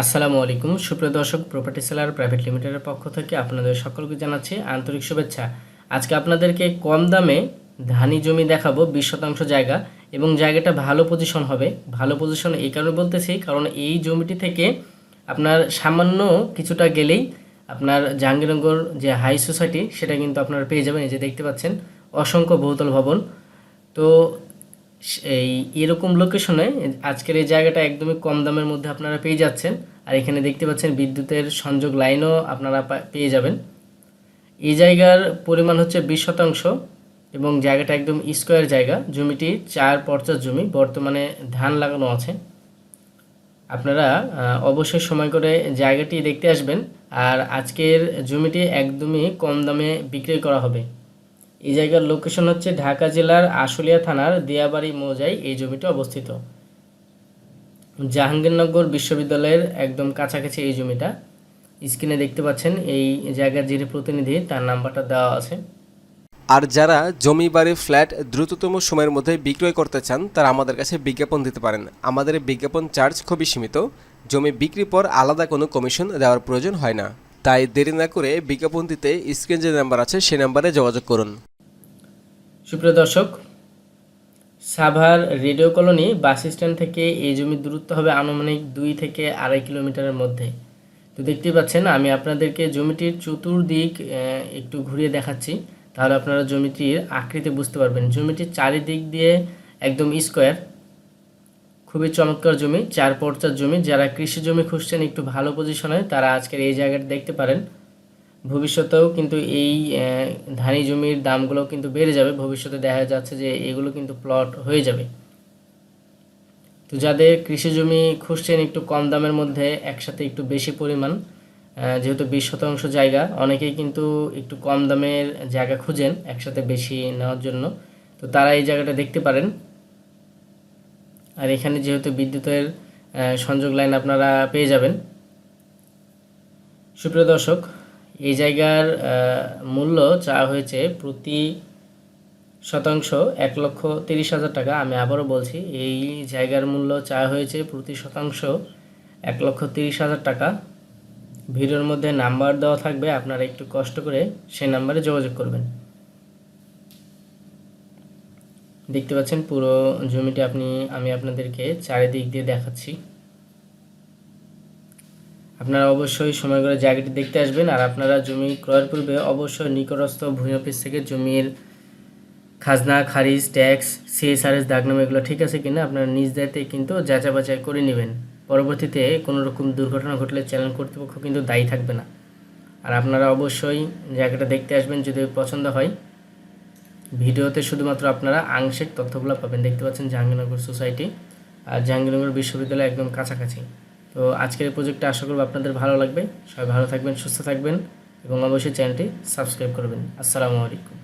আসসালামু আলাইকুম। সুপ্রিয় দর্শক প্রপার্টি সেলার প্রাইভেট লিমিটেডের পক্ষ থেকে আপনাদের সকলকে জানাচ্ছি আন্তরিক শুভেচ্ছা। আজকে আপনাদেরকে কম দামে ধানি জমি দেখাবো, বিশ শতাংশ জায়গা, এবং জায়গাটা ভালো পজিশন হবে। ভালো পজিশন এই কারণে বলতেছি, কারণ এই জমিটি থেকে আপনার সামান্য কিছুটা গেলেই আপনার জাহাঙ্গীরনগর যে হাই সোসাইটি সেটা কিন্তু আপনারা পেয়ে যাবেন। এই যে দেখতে পাচ্ছেন, অসংখ্য বহুতল ভবন। তো এই এরকম লোকেশনে আজকের এই জায়গাটা একদমই কম দামের মধ্যে আপনারা পেয়ে যাচ্ছেন। আর এখানে দেখতে পাচ্ছেন বিদ্যুতের সংযোগ লাইনও আপনারা পেয়ে যাবেন। এই জায়গার পরিমাণ হচ্ছে বিশ শতাংশ এবং জায়গাটা একদম স্কোয়ার জায়গা। জমিটি চার পর্চার জমি, বর্তমানে ধান লাগানো আছে। আপনারা অবশ্যই সময় করে জায়গাটি দেখতে আসবেন। আর আজকের জমিটি একদমই কম দামে বিক্রয় করা হবে। এই জায়গার লোকেশন হচ্ছে ঢাকা জেলার আশুলিয়া থানার দিয়াবাড়ি মৌজায় এই জমিটি অবস্থিত। জাহাঙ্গীরনগর বিশ্ববিদ্যালয়ের একদম কাছাকাছি এই জমিটা। স্ক্রিনে দেখতে পাচ্ছেন এই জায়গার যিনি প্রতিনিধি, তার নাম্বারটা দেওয়া আছে। আর যারা জমি, বাড়ি, ফ্ল্যাট দ্রুততম সময়ের মধ্যে বিক্রয় করতে চান, তারা আমাদের কাছে বিজ্ঞাপন দিতে পারেন। আমাদের বিজ্ঞাপন চার্জ খুবই সীমিত। জমি বিক্রির পর আলাদা কোনো কমিশন দেওয়ার প্রয়োজন হয় না। তাই দেরি না করে বিজ্ঞাপন দিতে স্ক্রিন যে নাম্বার আছে সেই নাম্বারে যোগাযোগ করুন। সুপ্রিয় দর্শক, Savar radio colony bus stand থেকে এই জমির দূরত্ব হবে আনুমানিক দুই থেকে আড়াই কিলোমিটারের মধ্যে। তো দেখতেই পাচ্ছেন, আমি আপনাদেরকে জমিটির চতুর্দিক একটু ঘুরিয়ে দেখাচ্ছি। তাহলে আপনারা জমিটির আকৃতি বুঝতে পারবেন। জমিটির চারিদিক দিয়ে একদম স্কোয়ার। খুবই চমৎকার জমি, চার পর্চার জমি। যারা কৃষি জমি খুঁজছেন, একটু ভালো পজিশনে তারা আজকের এই জায়গাটা দেখতে পারেন। ভবিষ্যতেও কিন্তু এই ধানি জমির দামগুলো কিন্তু বেড়ে যাবে। ভবিষ্যতে দেখা যাচ্ছে যে এগুলো কিন্তু প্লট হয়ে যাবে। তো যাদের কৃষি জমি খুঁজছেন একটু কম দামের মধ্যে, একসাথে একটু বেশি পরিমাণ যেহেতু বিশ শতাংশ জায়গা, অনেকেই কিন্তু একটু কম দামের জায়গা খুঁজেন, একসাথে বেশি নেওয়ার জন্য। তো তারা এই জায়গাটা দেখতে পারেন। আর এখানে যেহেতু বিদ্যুতের সংযোগ লাইন আপনারা পেয়ে যাবেন। সুপ্রিয় দর্শক এই জায়গার মূল্য চাওয়া হয়েছে প্রতি শতাংশ এক লক্ষ তিরিশ হাজার টাকা। আমি আবারও বলছি, এই জায়গার মূল্য চাওয়া হয়েছে প্রতি শতাংশ এক লক্ষ তিরিশ হাজার টাকা। ভিডিওর মধ্যে নাম্বার দেওয়া থাকবে, আপনারা একটু কষ্ট করে সেই নাম্বারে যোগাযোগ করবেন। দেখতে পাচ্ছেন পুরো জমিটি আপনি, আমি আপনাদেরকে চারিদিক দিয়ে দেখাচ্ছি। আপনারা অবশ্যই সময় করে জায়গাটি দেখতে আসবেন আর আপনারা জমি ক্রয়ের পূর্বে অবশ্যই নিকটস্থ ভূমি অফিস থেকে জমির খাজনা, খারিজ, ট্যাক্স সিএসআরএস দাগনাম এগুলো ঠিক আছে কিনা আপনারা নিজ দায়িত্বে কিন্তু যাচাই বাছাই করে নেবেন। পরবর্তীতে কোনো রকম দুর্ঘটনা ঘটলে চ্যানেল কর্তৃপক্ষ কিন্তু দায়ী থাকবে না। আর আপনারা অবশ্যই জায়গাটা দেখতে আসবেন যদি পছন্দ হয়। ভিডিওতে শুধুমাত্র আপনারা আংশিক তথ্যগুলো পাবেন। দেখতে পাচ্ছেন জাহাঙ্গীরনগর সোসাইটি আর জাহাঙ্গীরনগর বিশ্ববিদ্যালয় একদম কাছাকাছি। তো আজকের এই প্রজেক্টটা আশা করব আপনাদের ভালো লাগবে। সবাই ভালো থাকবেন, সুস্থ থাকবেন এবং অবশ্যই চ্যানেলটি সাবস্ক্রাইব করবেন। আসসালামু আলাইকুম।